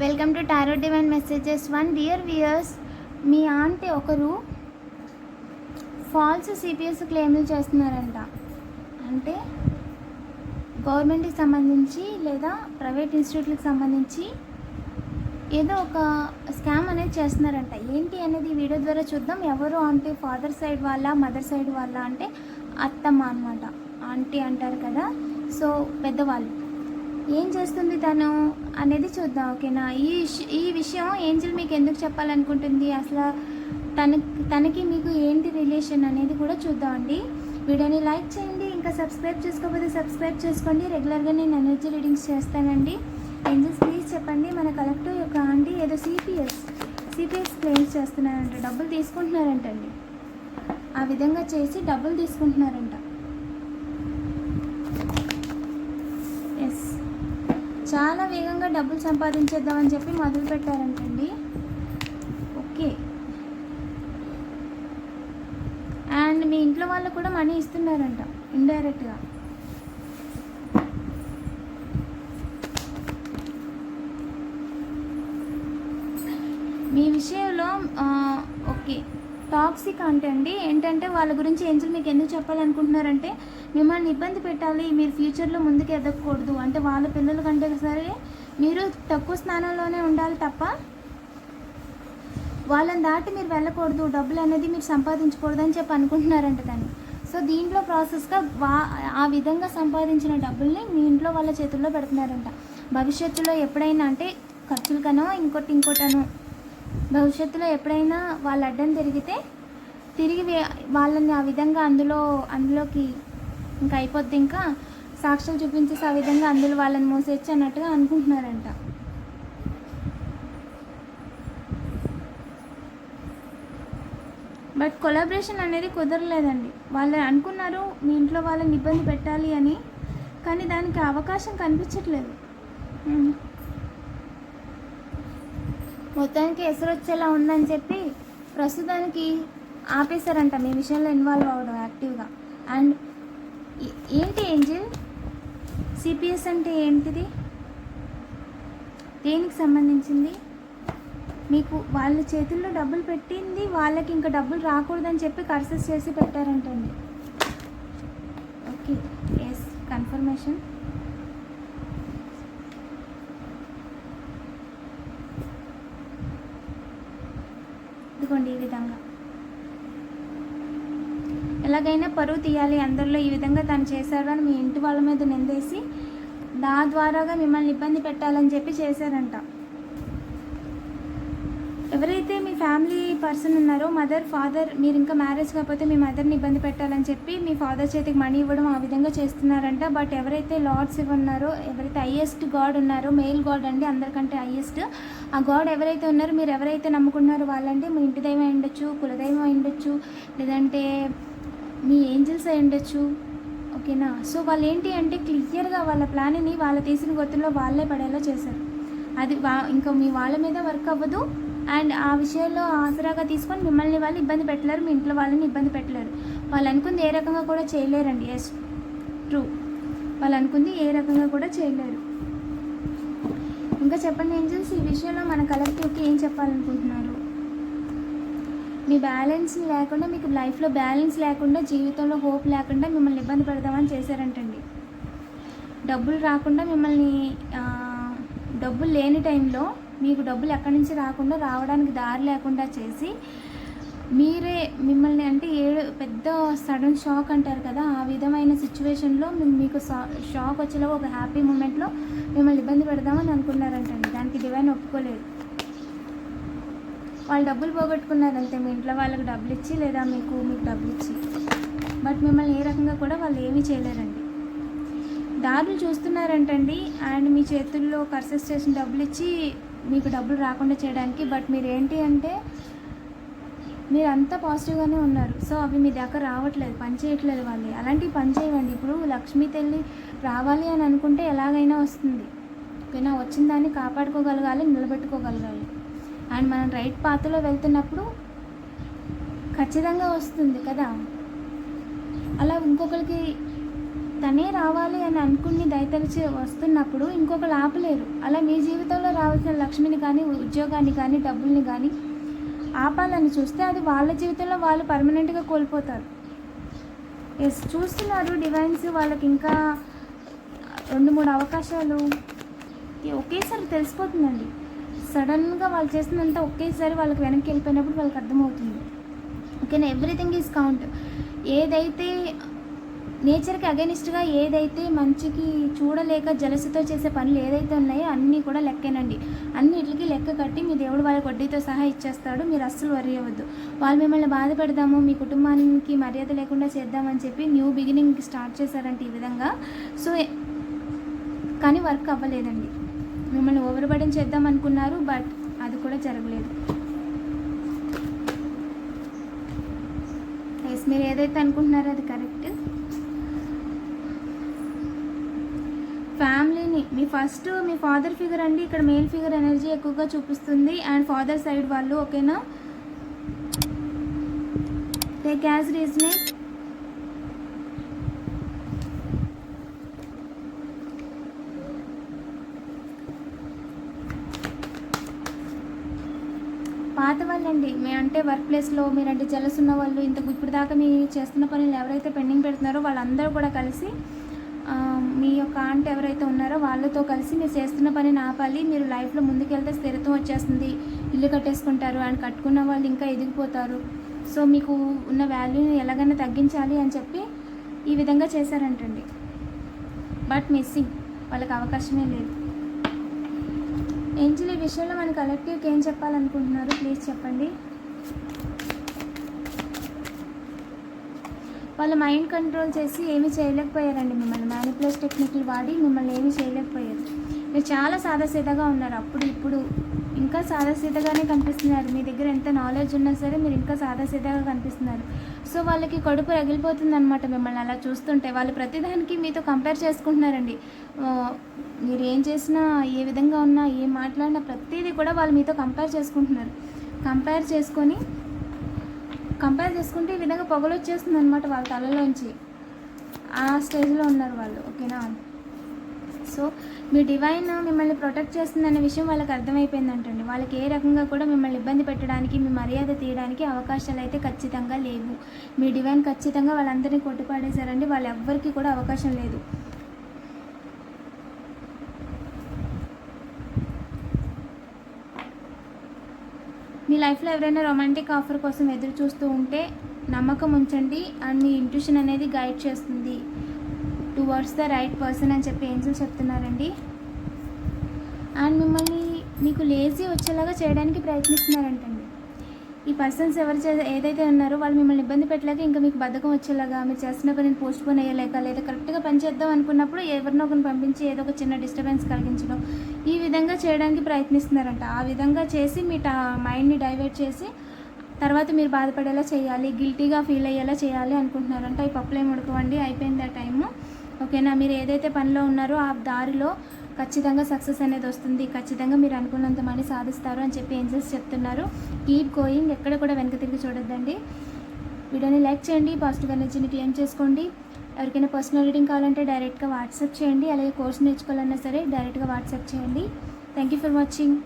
Welcome to tarot divine messages one dear viewers me aunty ఒకరు false CPS క్లెయిమ్లు చేస్తున్నారంట. అంటే గవర్నమెంట్కి సంబంధించి లేదా ప్రైవేట్ ఇన్స్టిట్యూట్లకు సంబంధించి ఏదో ఒక స్కామ్ అనేది చేస్తున్నారంట. ఏంటి అనేది వీడియో ద్వారా చూద్దాం. ఎవరు అంటే ఫాదర్ సైడ్ వాళ్ళ? మదర్ సైడ్ వాళ్ళ? అంటే అత్తమ్మ అనమాట ఆంటీ అంటారు కదా. సో పెద్దవాళ్ళు. ఏం చేస్తుంది తను? అనేది చూద్దాం ఓకేనా? ఈ ఈ విషయం ఏంజిల్ మీకు ఎందుకు చెప్పాలనుకుంటుంది? అసలు తన తనకి మీకు ఏంటి రిలేషన్ అనేది కూడా చూద్దామండి వీడియోని లైక్ చేయండి ఇంకా సబ్స్క్రైబ్ చేసుకోకపోతే సబ్స్క్రైబ్ చేసుకోండి. రెగ్యులర్గా నేను ఎనర్జీ రీడింగ్స్ చేస్తానండి. ఏంజల్స్ ప్లీజ్ చెప్పండి మన కలెక్టివ్ యొక్క ఆంటీ ఏదో సిపిఎస్ సిపిఎస్ క్లెయిమ్స్ చేస్తున్నారంట డబ్బులు తీసుకుంటున్నారంటండి. ఆ విధంగా చేసి డబ్బులు తీసుకుంటున్నారంట ఎస్ చాలా వేగంగా డబ్బులు సంపాదించేద్దామని చెప్పి మొదలు పెట్టారంటండి. ఓకే. అండ్ మీ ఇంట్లో వాళ్ళు కూడా మనీ ఇస్తున్నారంట ఇండైరెక్ట్గా. మీ విషయంలో ఓకే. టాక్సిక్ అంటే అండి ఏంటంటే వాళ్ళ గురించి ఏంజల్ మీకు ఎందుకు చెప్పాలనుకుంటున్నారంటే మిమ్మల్ని ఇబ్బంది పెట్టాలి మీరు ఫ్యూచర్లో ముందుకు ఎదగకూడదు. అంటే వాళ్ళ పిల్లల కంటే సరే మీరు తక్కువ స్థానంలోనే ఉండాలి తప్ప వాళ్ళని దాటి మీరు వెళ్ళకూడదు. డబ్బులు అనేది మీరు సంపాదించకూడదు అని చెప్పి అనుకుంటున్నారంట దాన్ని. సో దీంట్లో ప్రాసెస్గా వా ఆ విధంగా సంపాదించిన డబ్బుల్ని మీ ఇంట్లో వాళ్ళ చేతుల్లో పెడుతున్నారంట. భవిష్యత్తులో ఎప్పుడైనా అంటే ఖర్చులకనో ఇంకోటి ఇంకోటనో భవిష్యత్తులో ఎప్పుడైనా వాళ్ళు అడ్డం తిరిగితే తిరిగి వాళ్ళని ఆ విధంగా అందులో అందులోకి ఇంకా అయిపోద్ది ఇంకా సాక్ష్యం చూపించేసి ఆ విధంగా అందులో వాళ్ళని మోసేచ్చు అన్నట్టుగా అనుకుంటున్నారంట. బట్ కొలాబరేషన్ అనేది కుదరలేదండి. వాళ్ళు అనుకున్నారు మీ ఇంట్లో వాళ్ళని ఇబ్బంది పెట్టాలి అని కానీ దానికి అవకాశం కనిపించట్లేదు. మొత్తానికి ఎసరు వచ్చేలా ఉందని చెప్పి ప్రస్తుతానికి ఆపేశారంట. మీ విషయంలో ఇన్వాల్వ్ అవ్వడం యాక్టివ్గా అండ్ ఏంటి ఏంజిల్? సిపిఎస్ అంటే ఏంటిది? దేనికి సంబంధించింది? మీకు వాళ్ళ చేతుల్లో డబ్బులు పెట్టింది వాళ్ళకి ఇంకా డబ్బులు రాకూడదని చెప్పి కర్సెస్ చేసి పెట్టారంటండి. ఓకే ఎస్ కన్ఫర్మేషన్ ఇదిగోండి ఈ విధంగా. ఎలాగైనా పరువు తీయాలి అందరిలో ఈ విధంగా తను చేశారు అని మీ ఇంటి వాళ్ళ మీద నిందేసి నా ద్వారాగా మిమ్మల్ని ఇబ్బంది పెట్టాలని చెప్పి చేశారంట. ఎవరైతే మీ ఫ్యామిలీ పర్సన్ ఉన్నారో మదర్ ఫాదర్ మీరు ఇంకా మ్యారేజ్ కాకపోతే మీ మదర్ని ఇబ్బంది పెట్టాలని చెప్పి మీ ఫాదర్ చేతికి మనీ ఇవ్వడం ఆ విధంగా చేస్తున్నారంట. బట్ ఎవరైతే లార్డ్స్ ఉన్నారో ఎవరైతే హయ్యెస్ట్ గాడ్ ఉన్నారో మెయిల్ గాడ్ అండి అందరికంటే హయ్యెస్ట్ ఆ గాడ్ ఎవరైతే ఉన్నారో మీరు ఎవరైతే నమ్ముకున్నారో వాళ్ళంటే మీ ఇంటి దైవం ఉండొచ్చు కులదైవం ఉండొచ్చు లేదంటే మీ ఏంజల్స్ అయి ఉండొచ్చు. ఓకేనా? సో వాళ్ళు ఏంటి అంటే క్లియర్గా వాళ్ళ ప్లాన్ని వాళ్ళ తీసిన గొత్తుల్లో వాళ్ళే పడేలా చేశారు. అది వా ఇంకా మీ వాళ్ళ మీద వర్క్ అవ్వదు అండ్ ఆ విషయంలో ఆసరాగా తీసుకొని మిమ్మల్ని వాళ్ళు ఇబ్బంది పెట్టలేరు మీ ఇంట్లో వాళ్ళని ఇబ్బంది పెట్టలేరు. వాళ్ళు అనుకుంది ఏ రకంగా కూడా చేయలేరండి. ఎస్ ట్రూ వాళ్ళు అనుకుంది ఏ రకంగా కూడా చేయలేరు. ఇంకా చెప్పండి ఏంజల్స్ ఈ విషయంలో మన కలెక్టివ్కి ఏం చెప్పాలనుకుంటున్నారు? మీ బ్యాలెన్స్ లేకుండా మీకు లైఫ్లో బ్యాలెన్స్ లేకుండా జీవితంలో హోప్ లేకుండా మిమ్మల్ని ఇబ్బంది పెడదామని చేశారంటండి. డబ్బులు రాకుండా మిమ్మల్ని డబ్బులు లేని టైంలో మీకు డబ్బులు ఎక్కడి నుంచి రాకుండా రావడానికి దారి లేకుండా చేసి మీరే మిమ్మల్ని అంటే ఏడు పెద్ద సడన్ షాక్ అంటారు కదా ఆ విధమైన సిచ్యువేషన్లో మీకు షా- షాక్ వచ్చేలా ఒక హ్యాపీ మూమెంట్లో మిమ్మల్ని ఇబ్బంది పెడదామని అనుకున్నారంటండి దానికి డివైన్ ఒప్పుకోలేదు. వాళ్ళు డబ్బులు పోగొట్టుకున్నారు అంతే మీ ఇంట్లో వాళ్ళకి డబ్బులు ఇచ్చి లేదా మీకు మీకు డబ్బులు ఇచ్చి. బట్ మిమ్మల్ని ఏ రకంగా కూడా వాళ్ళు ఏమీ చేయలేరండి. దారులు చూస్తున్నారంటండి. అండ్ మీ చేతుల్లో కర్సెస్ చేసిన డబ్బులు ఇచ్చి మీకు డబ్బులు రాకుండా చేయడానికి బట్ మీరు ఏంటి అంటే మీరు అంతా పాజిటివ్గానే ఉన్నారు. సో అవి మీ దగ్గర రావట్లేదు పని చేయట్లేదు వాళ్ళు. అలాంటివి పని చేయండి ఇప్పుడు లక్ష్మీ తల్లి రావాలి అని అనుకుంటే ఎలాగైనా వస్తుంది. ఓకేనా వచ్చిన దాన్ని కాపాడుకోగలగాలి నిలబెట్టుకోగలగాలి. అండ్ మనం రైట్ పాత్రలో వెళ్తున్నప్పుడు ఖచ్చితంగా వస్తుంది కదా. అలా ఇంకొకరికి తనే రావాలి అని అనుకుంటే దయతలిచి వస్తున్నప్పుడు ఇంకొకరు ఆపలేరు. అలా మీ జీవితంలో రావాల్సిన లక్ష్మిని కానీ ఉద్యోగాన్ని కానీ డబ్బుల్ని కానీ ఆపాలని చూస్తే అది వాళ్ళ జీవితంలో వాళ్ళు పర్మనెంట్గా కోల్పోతారు. ఎస్ చూస్తున్నారు డివైన్స్ వాళ్ళకి ఇంకా రెండు మూడు అవకాశాలు. ఒకేసారి తెలిసిపోతుందండి. సడన్గా వాళ్ళు చేసినంత ఒకేసారి వాళ్ళకి వెనక్కి వెళ్ళిపోయినప్పుడు వాళ్ళకి అర్థమవుతుంది. ఓకేనా? Everything is count. ఏదైతే నేచర్కి అగెనిస్ట్గా ఏదైతే మంచికి చూడలేక జలసితో చేసే పనులు ఏదైతే ఉన్నాయో అన్నీ కూడా లెక్కేనండి. అన్నిటికి లెక్క కట్టి మీ దేవుడు వాళ్ళ వడ్డీతో సహా ఇచ్చేస్తాడు. మీరు అస్సలు వరి అవ్వద్దు. వాళ్ళు మిమ్మల్ని బాధ పెడదాము మీ కుటుంబానికి మర్యాద లేకుండా చేద్దామని చెప్పి న్యూ బిగినింగ్ స్టార్ట్ చేశారంటే ఈ విధంగా. సో కానీ వర్క్ అవ్వలేదండి. మిమ్మల్ని ఓవర్ చేద్దాం అనుకున్నారు బట్ అది కూడా జరగలేదు. ఎస్ మీరు ఏదైతే అనుకుంటున్నారో అది కరెక్ట్. ఫ్యామిలీని. మీ ఫస్ట్ మీ ఫాదర్ ఫిగర్ అండి. ఇక్కడ మేల్ ఫిగర్ ఎనర్జీ ఎక్కువగా చూపిస్తుంది. అండ్ ఫాదర్ సైడ్ వాళ్ళు ఓకేనా? టేక్ యాజ్ రీజనింగ్ పాత వాళ్ళండి. మీ అంటే వర్క్ ప్లేస్లో మీరంటే జలస్ ఉన్న వాళ్ళు ఇంత ఇప్పుడు దాకా మీ చేస్తున్న పనులు ఎవరైతే పెండింగ్ పెడుతున్నారో వాళ్ళందరూ కూడా కలిసి మీ యొక్క ఆంట్ ఎవరైతే ఉన్నారో వాళ్ళతో కలిసి మీరు చేస్తున్న పనిని ఆపాలి మీరు లైఫ్లో ముందుకెళ్తే స్థిరత్వం వచ్చేస్తుంది. ఇల్లు కట్టేసుకుంటారు అండ్ కట్టుకున్న వాళ్ళు ఇంకా ఎదిగిపోతారు. సో మీకు ఉన్న వాల్యూని ఎలాగైనా తగ్గించాలి అని చెప్పి ఈ విధంగా చేశారంటండి. బట్ మిస్సింగ్ వాళ్ళకి అవకాశమే లేదు. ఏంజిల్ ఈ విషయంలో మన కలెక్టివ్కి ఏం చెప్పాలనుకుంటున్నారు? ప్లీజ్ చెప్పండి. వాళ్ళు మైండ్ కంట్రోల్ చేసి ఏమీ చేయలేకపోయారండి మిమ్మల్ని. మ్యానిపులేస్ టెక్నిక్లు వాడి మిమ్మల్ని ఏమీ చేయలేకపోయారు. మీరు చాలా సాదాసీదగా ఉన్నారు. అప్పుడు ఇప్పుడు ఇంకా సాదాసీదగానే కనిపిస్తున్నారు. మీ దగ్గర ఎంత నాలెడ్జ్ ఉన్నా సరే మీరు ఇంకా సాదాసీదగా కనిపిస్తున్నారు. సో వాళ్ళకి కడుపు రగిలిపోతుంది అనమాట మిమ్మల్ని అలా చూస్తుంటే. వాళ్ళు ప్రతిదానికి మీతో కంపేర్ చేసుకుంటున్నారండి. మీరు ఏం చేసినా ఏ విధంగా ఉన్నా ఏం మాట్లాడినా ప్రతిదీ కూడా వాళ్ళు మీతో కంపేర్ చేసుకుంటున్నారు. కంపేర్ చేసుకొని కంపేర్ చేసుకుంటే ఈ విధంగా పొగలు వచ్చేస్తుంది అనమాట వాళ్ళ తలలోంచి. ఆ స్టేజ్లో ఉన్నారు వాళ్ళు ఓకేనా? సో మీ డివైన్ మిమ్మల్ని ప్రొటెక్ట్ చేస్తుందనే విషయం వాళ్ళకి అర్థమైపోయిందంటండి. వాళ్ళకి ఏ రకంగా కూడా మిమ్మల్ని ఇబ్బంది పెట్టడానికి మీ మర్యాద తీయడానికి అవకాశాలు అయితే ఖచ్చితంగా లేవు. మీ డివైన్ ఖచ్చితంగా వాళ్ళందరినీ కొట్టిపాడేశారండి వాళ్ళు ఎవ్వరికీ కూడా అవకాశం లేదు. మీ లైఫ్లో ఎవరైనా రొమాంటిక్ ఆఫర్ కోసం ఎదురు చూస్తూ ఉంటే నమ్మకం ఉంచండి. అండ్ మీ ఇంట్యూషన్ అనేది గైడ్ చేస్తుంది. టువర్డ్స్ ద రైట్ పర్సన్ అని చెప్పి ఏంజల్ చెప్తున్నారండి. అండ్ మిమ్మల్ని మీకు లేజీ వచ్చేలాగా చేయడానికి ప్రయత్నిస్తున్నారంటండి. ఈ పర్సన్స్ ఎవరు చే ఏదైతే ఉన్నారో వాళ్ళు మిమ్మల్ని ఇబ్బంది పెట్టలేక ఇంకా మీకు బద్ధకం వచ్చేలాగా మీరు చేస్తున్న పనిని పోస్ట్ పోన్ అయ్యలేక లేదా కరెక్ట్గా పని చేద్దాం అనుకున్నప్పుడు ఎవరినో ఒకరిని పంపించి ఏదో ఒక చిన్న డిస్టర్బెన్స్ కలిగించడం. ఈ విధంగా చేయడానికి ప్రయత్నిస్తున్నారంట. ఆ విధంగా చేసి మీ టా మైండ్ని డైవర్ట్ చేసి తర్వాత మీరు బాధపడేలా చేయాలి గిల్టీగా ఫీల్ అయ్యేలా చేయాలి అనుకుంటున్నారంట. ఈ పప్పులు ఏమి ఉడకవండి అయిపోయింది ఆ టైము ఓకేనా? మీరు ఏదైతే పనిలో ఉన్నారో ఆ దారిలో ఖచ్చితంగా సక్సెస్ అనేది వస్తుంది. ఖచ్చితంగా మీరు అనుకున్నంత మనీ సాధిస్తారు అని చెప్పి ఏంజల్స్ చెప్తున్నారు. Keep going. ఎక్కడ కూడా వెనక తిరిగి చూడొద్దండి. వీడియోని లైక్ చేయండి. పాజిటివ్ ఎనర్జీని క్లెయిమ్ చేసుకోండి. ఎవరికైనా పర్సనల్ రీడింగ్ కావాలంటే డైరెక్ట్గా వాట్సాప్ చేయండి. అలాగే కోర్స్ నేర్చుకోవాలన్నా సరే డైరెక్ట్గా వాట్సాప్ చేయండి. Thank you for watching.